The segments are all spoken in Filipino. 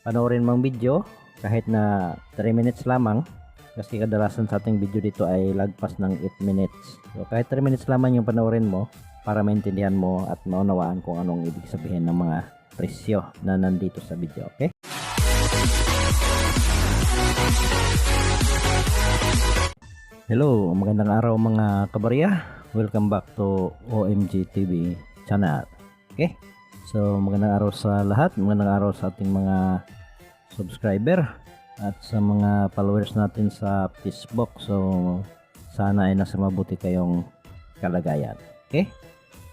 panoorin mong video kahit na 3 minutes lamang kasi kadalasan sa ating video dito ay lagpas ng 8 minutes. So kahit 3 minutes lamang yung panoorin mo para maintindihan mo at maunawaan kung anong ibig sabihin ng mga presyo na nandito sa video, okay? Hello, magandang araw mga kabarya. Welcome back to OMG TV channel. Okay? So, magandang araw sa lahat. Magandang araw sa ating mga subscriber at sa mga followers natin sa Facebook. So, sana ay nasa mabuti kayong kalagayan. Okay?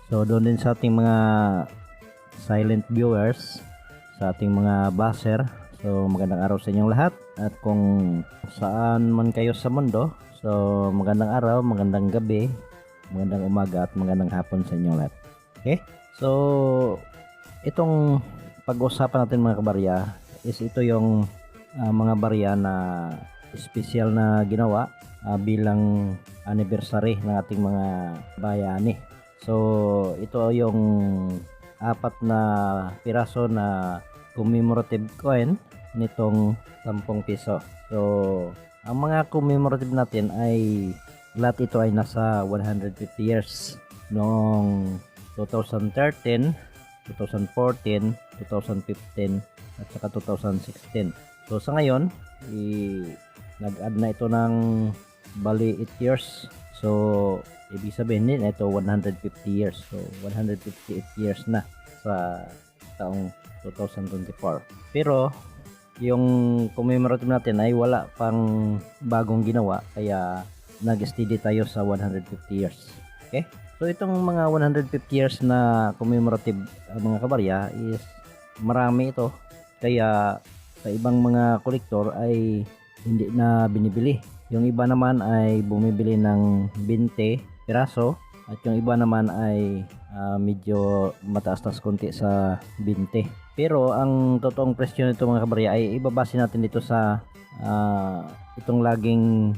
So, doon din sa ating mga silent viewers, sa ating mga baser. So, magandang araw sa inyong lahat. At kung saan man kayo sa mundo, so magandang araw, magandang gabi, magandang umaga at magandang hapon sa inyong lahat. Okay? So, itong pag-usapan natin mga kabarya is ito yung ah, mga barya na special na ginawa ah, bilang anniversary ng ating mga bayani. So, ito yung apat na piraso na commemorative coin nitong 10 piso. So, ang mga commemorative natin ay lahat ito ay nasa 150 years noong 2013, 2014, 2015 at saka 2016. So sa ngayon, i- nag-add na ito ng bali 8 years. So ibig sabihin din ito 150 years. So 158 years na sa taong 2024. Pero yung commemorative natin ay wala pang bagong ginawa kaya nag-steady tayo sa 150 years. Okay? So itong mga 150 years na commemorative uh, mga kabarya is marami ito. Kaya sa ibang mga kolektor ay hindi na binibili. Yung iba naman ay bumibili ng 20 piraso at yung iba naman ay ah, medyo mataas-taas konti sa 20. Pero ang totoong presyo nito mga kabarya ay ibabase natin dito sa ah, itong laging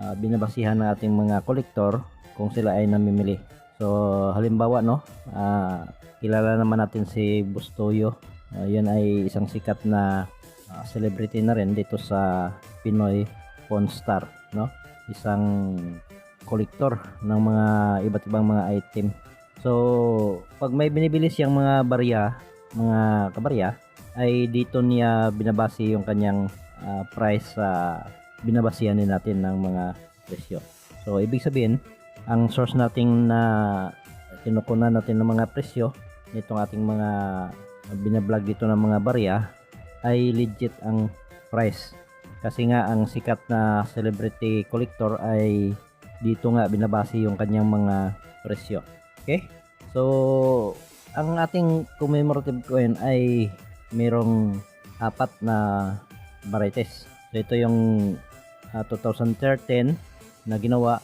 ah, binabasihan ng ating mga kolektor kung sila ay namimili. So halimbawa no, ah, kilala naman natin si Bustoyo. Ah, yun ay isang sikat na ah, celebrity na rin dito sa Pinoy Pawn Star, no? Isang kolektor ng mga iba't ibang mga item. So, pag may binibili siyang mga barya, mga kabarya, ay dito niya binabase yung kanyang ah, price sa binabasihan din natin ng mga presyo. So, ibig sabihin, ang source nating na kinukunan natin ng mga presyo nitong ating mga binablog dito ng mga barya ay legit ang price. Kasi nga ang sikat na celebrity collector ay dito nga binabase yung kanyang mga presyo. Okay? So, ang ating commemorative coin ay merong apat na varieties. So, ito yung ah, 2013 na ginawa,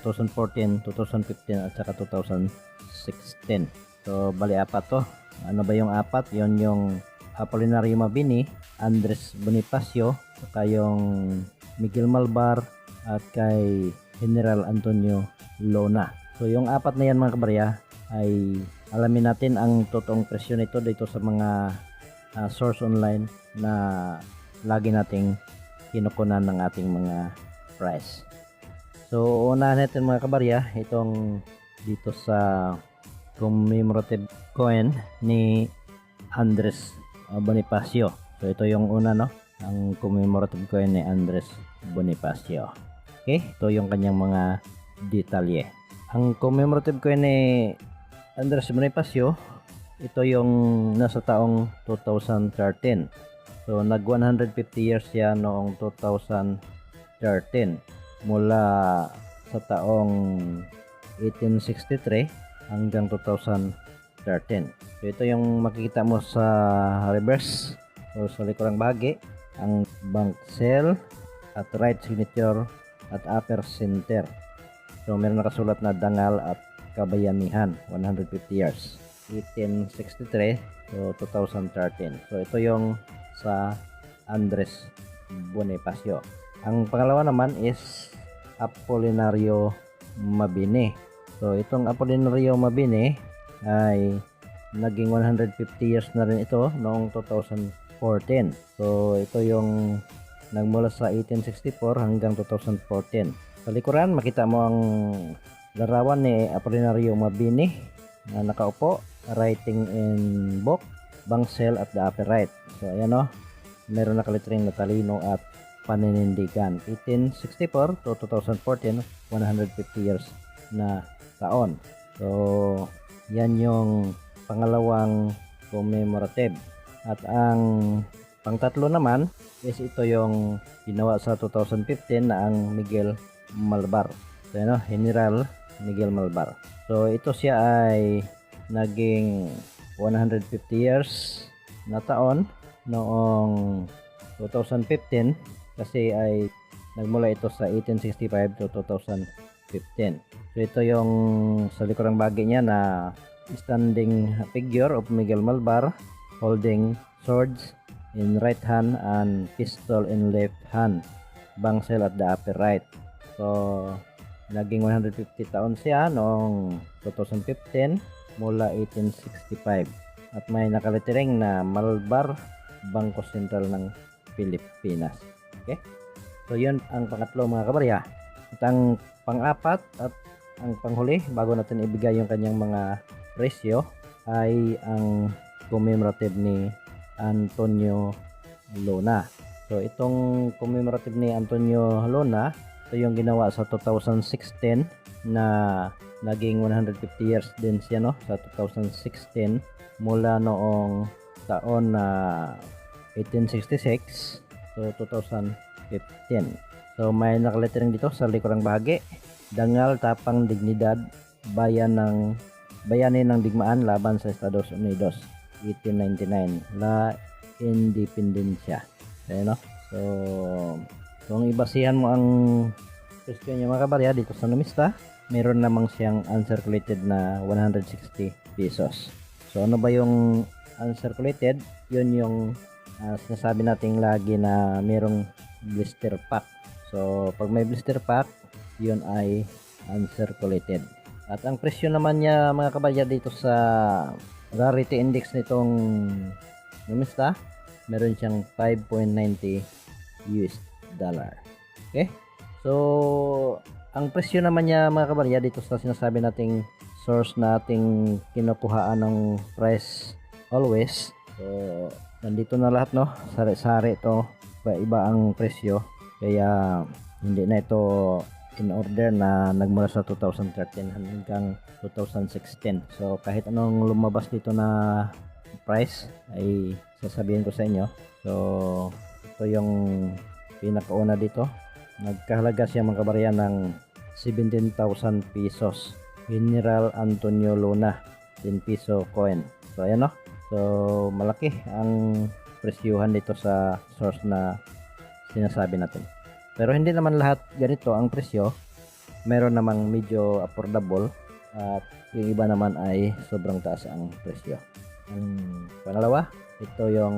2014, 2015 at saka 2016. So, bali apat to. Ano ba yung apat? Yon yung Apolinario Mabini, Andres Bonifacio, saka yung Miguel Malbar at kay General Antonio Lona. So yung apat na yan mga kabarya ay alamin natin ang totoong presyo nito dito sa mga ah, source online na lagi nating kinukunan ng ating mga price. So unahan natin mga kabarya itong dito sa commemorative coin ni Andres uh, Bonifacio. So ito yung una no, ang commemorative coin ni Andres Bonifacio. Okay, ito yung kanyang mga detalye. Ang commemorative coin ni Andres Bonifacio, ito yung nasa taong 2013. So nag 150 years siya noong 2013 mula sa taong 1863 hanggang 2013. So ito yung makikita mo sa reverse o sa likurang bahagi ang bank cell at right signature at upper center. So meron nakasulat na dangal at kabayanihan 150 years 1863 to 2013. So ito yung sa Andres Bonifacio. Ang pangalawa naman is Apolinario Mabini. So itong Apolinario Mabini ay naging 150 years na rin ito noong 2014. So ito yung nagmula sa 1864 hanggang 2014. Sa likuran, makita mo ang larawan ni Apolinario Mabini na nakaupo, writing in book, bangsel at the upper right. So ayan o, meron nakalitring na talino at paninindigan. 1864 to 2014, 150 years na taon. So, yan yung pangalawang commemorative. At ang pangtatlo naman is ito yung ginawa sa 2015 na ang Miguel Malbar. So, ano, General Miguel Malbar. So, ito siya ay naging 150 years na taon noong 2015 kasi ay nagmula ito sa 1865 to 2015. So ito yung sa likurang bagay niya na standing figure of Miguel Malbar holding swords in right hand and pistol in left hand. Bangsel at the upper right. So naging 150 taon siya noong 2015 mula 1865 at may nakalitiring na Malbar Bangko Sentral ng Pilipinas. Okay? So yun ang pangatlo mga kabarya. At ang pang-apat at ang panghuli bago natin ibigay yung kanyang mga presyo ay ang commemorative ni Antonio Luna. So itong commemorative ni Antonio Luna, ito yung ginawa sa 2016 na naging 150 years din siya no sa 2016 mula noong taon na 1866 to 2015. So may nakalettering dito sa likurang bahagi. Dangal tapang dignidad bayan ng bayani ng digmaan laban sa Estados Unidos 1899 La Independencia. Ayan no? So kung ibasihan mo ang question niya mga kabarya dito sa numista, meron namang siyang uncirculated na 160 pesos. So ano ba yung uncirculated? Yun yung uh, sinasabi nating lagi na merong blister pack. So pag may blister pack, yun ay uncirculated. At ang presyo naman niya mga kabarya dito sa rarity index nitong numista, meron siyang 5.90 US dollar. Okay? So, ang presyo naman niya mga kabarya dito sa sinasabi nating source nating kinukuhaan ng price always. So, nandito na lahat no. Sari-sari ito. Iba-iba ang presyo. Kaya hindi na ito in order na nagmula sa 2013 hanggang 2016. So kahit anong lumabas dito na price ay sasabihin ko sa inyo. So ito yung pinakauna dito. Nagkahalaga siya mga kabarya ng 17,000 pesos. General Antonio Luna 10 piso coin. So ayan no. So malaki ang presyuhan dito sa source na sinasabi natin. Pero hindi naman lahat ganito ang presyo. Meron namang medyo affordable at yung iba naman ay sobrang taas ang presyo. Ang pangalawa, ito yung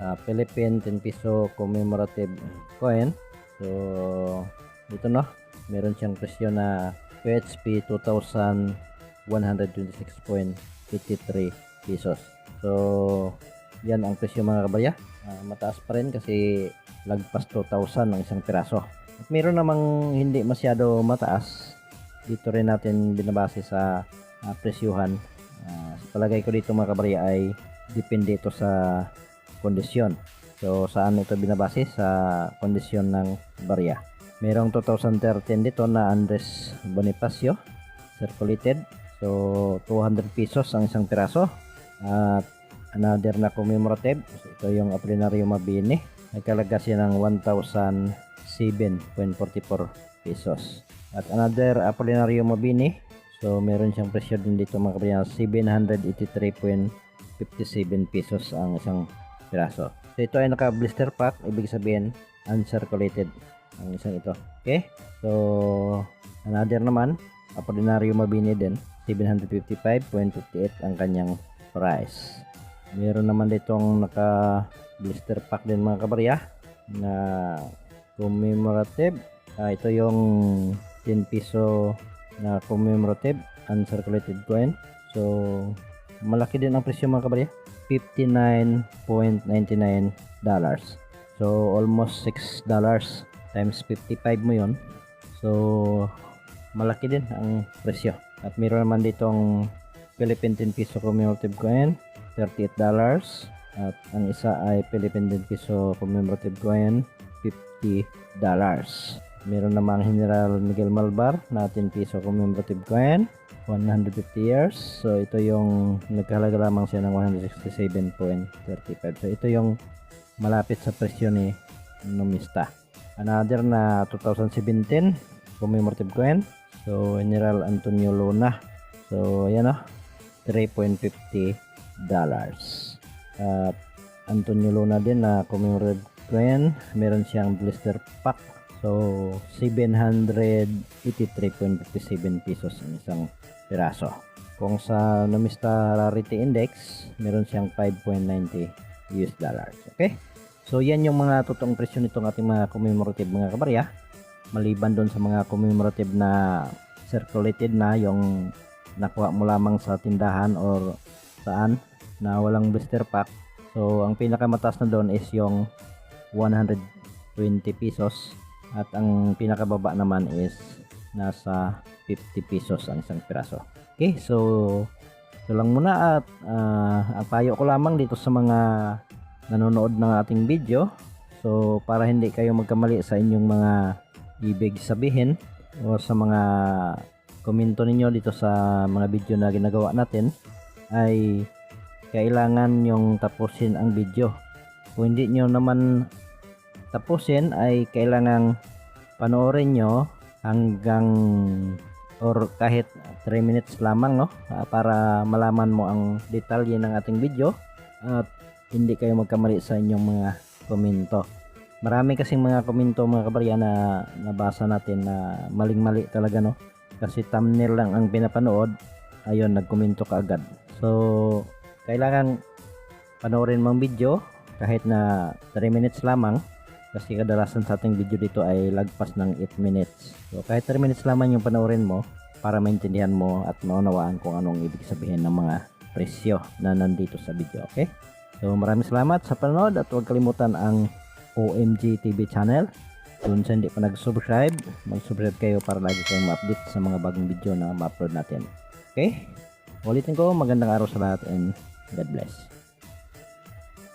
uh, Philippine 10 peso commemorative coin. So, dito no, meron siyang presyo na PHP 2,126.83 pesos. So, yan ang presyo mga kabaya. Uh, mataas pa rin kasi lagpas 2,000 ang isang piraso. At meron namang hindi masyado mataas. Dito rin natin binabase sa uh, presyuhan. Uh, sa palagay ko dito mga kabarya ay depende ito sa kondisyon. So saan ito binabase? Sa kondisyon ng barya. Merong 2013 dito na Andres Bonifacio circulated. So 200 pesos ang isang piraso. At another na commemorative. Ito yung Apolinario Mabini. Nagkalaga siya ng 1,007.44 pesos. At another Apolinario Mabini. So meron siyang presyo din dito mga kabayan 783.57 pesos ang isang piraso. So ito ay naka blister pack, ibig sabihin uncirculated ang isang ito. Okay? So another naman Apolinario Mabini din 755.58 ang kanyang price. Meron naman ditong naka blister pack din mga kabarya na commemorative. Ah, ito yung 10 piso na commemorative uncirculated coin. So malaki din ang presyo mga kabarya. 59.99 dollars. So almost 6 dollars times 55 mo yon. So malaki din ang presyo. At meron naman ditong Philippine 10 peso commemorative coin, 38 dollars. At ang isa ay Philippine 10 peso commemorative coin, 50 dollars. Meron namang General Miguel Malbar na 10 peso commemorative coin, 150 years. So ito yung nagkahalaga lamang siya ng 167.35. So ito yung malapit sa presyo ni Numista. Another na 2017 commemorative coin. So General Antonio Luna. So ayan o. 3.50 dollars. At Antonio Luna din na commemorative coin. Meron siyang blister pack. So 783.57 pesos ang isang piraso. Kung sa Numista Rarity Index, meron siyang 5.90 US dollars. Okay? So yan yung mga totoong presyo nitong ating mga commemorative mga kabarya. Maliban doon sa mga commemorative na circulated na yung nakuha mo lamang sa tindahan or saan na walang blister pack. So ang pinakamataas na doon is yung 120 pesos at ang pinakababa naman is nasa 50 pesos ang isang piraso. Okay, so ito lang muna at ah, ang payo ko lamang dito sa mga nanonood ng ating video. So para hindi kayo magkamali sa inyong mga ibig sabihin o sa mga komento ninyo dito sa mga video na ginagawa natin ay kailangan yung tapusin ang video. Kung hindi nyo naman tapusin ay kailangan panoorin nyo hanggang or kahit 3 minutes lamang no ah, para malaman mo ang detalye ng ating video at hindi kayo magkamali sa inyong mga komento. Marami kasing mga komento mga kabarya na nabasa natin na maling-mali talaga no. Kasi thumbnail lang ang pinapanood, ayun nagkomento ka agad. So, kailangan panoorin mo ang video kahit na 3 minutes lamang kasi kadalasan sa ating video dito ay lagpas ng 8 minutes. So kahit 3 minutes lamang yung panoorin mo para maintindihan mo at maunawaan kung anong ibig sabihin ng mga presyo na nandito sa video. Okay? So maraming salamat sa panonood at huwag kalimutan ang OMG TV channel. Kung sa hindi pa nag-subscribe, mag-subscribe kayo para lagi kayong ma-update sa mga bagong video na ma-upload natin. Okay? Ulitin ko, magandang araw sa lahat and God bless.